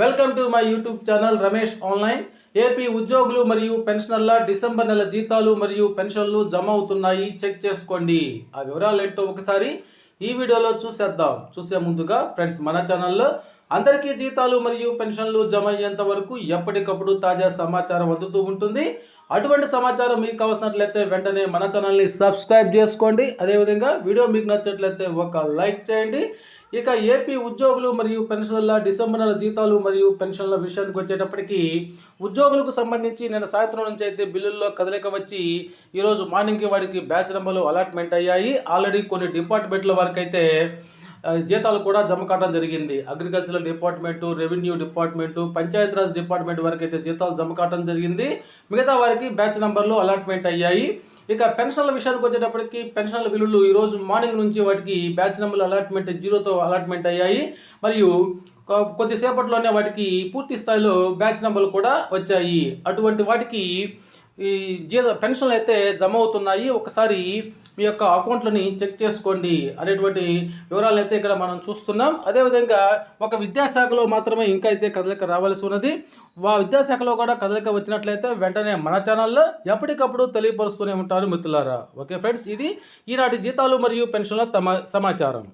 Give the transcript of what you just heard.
Welcome to my YouTube channel Ramesh online. AP ఉద్యోగులు మరియు పెన్షనర్ల December నెల జీతాలు మరియు పెన్షన్లు జమ అవుతున్నాయి. చెక్ చేసుకోండి. ఆ వివరాలు ఏంటో ఒకసారి ఈ వీడియోలో చూసేద్దాం. చూసే ముందుగా ఫ్రెండ్స్ మన ఛానల్లో అందరికీ జీతాలు మరియు పెన్షన్లు జమ అయ్యేంత వరకు ఎప్పటికప్పుడు తాజా సమాచారం అందుతూ ఉంటుంది. అటువంటి సమాచారం మీకు అవసరట్లయితే వెంటనే మన ఛానల్ని సబ్స్క్రైబ్ చేసుకోండి. అదేవిధంగా వీడియో మీకు నచ్చట్లయితే ఒక లైక్ చేయండి. ఇక ఏపీ ఉద్యోగులు మరియు పెన్షన్ల డిసెంబర్ నెల జీతాలు మరియు పెన్షన్ల విషయానికి వచ్చేటప్పటికి ఉద్యోగులకు సంబంధించి నేను సాయంత్రం నుంచి అయితే బిల్లుల్లో కదలిక వచ్చి ఈరోజు మార్నింగ్కి వాడికి బ్యాచ్ నెంబర్లు అలాట్మెంట్ అయ్యాయి. ఆల్రెడీ కొన్ని డిపార్ట్మెంట్ల వరకు అయితే జీతాలు కూడా జమ కావడం జరిగింది. Agricultural department revenue department Panchayati Raj department వరకు అయితే జీతాలు జమ కావడం జరిగింది. మిగతా వారికి బ్యాచ్ నెంబర్లు అలాట్మెంట్ అయ్యాయి. ఇక పెన్షన్ల విషయానికి వచ్చేటప్పటికి పెన్షన్ల బిల్లులు ఈరోజు మార్నింగ్ నుంచి వాటికి బ్యాచ్ నెంబర్లు అలాట్మెంట్ జీరోతో అలాట్మెంట్ అయ్యాయి. మరియు కొద్దిసేపట్లోనే వాటికి పూర్తి స్థాయిలో బ్యాచ్ నెంబర్లు కూడా వచ్చాయి. అటువంటి వాటికి ఈ జీత పెన్షన్లు అయితే జమ అవుతున్నాయి ఒకసారి మీ యొక్క అకౌంట్లని చెక్ చేసుకోండి అనేటువంటి వివరాలు అయితే ఇక్కడ మనం చూస్తున్నాం. అదేవిధంగా ఒక విద్యాశాఖలో మాత్రమే ఇంకా అయితే కదలిక రావాల్సి ఉన్నది. వా విద్యాశాఖలో కూడా కదలిక వచ్చినట్లయితే వెంటనే మన ఛానల్లో ఎప్పటికప్పుడు తెలియపరుస్తూనే ఉంటారు మిత్రులారా. ఓకే ఫ్రెండ్స్ ఇది ఈనాటి జీతాలు మరియు పెన్షన్ల తమ సమాచారం.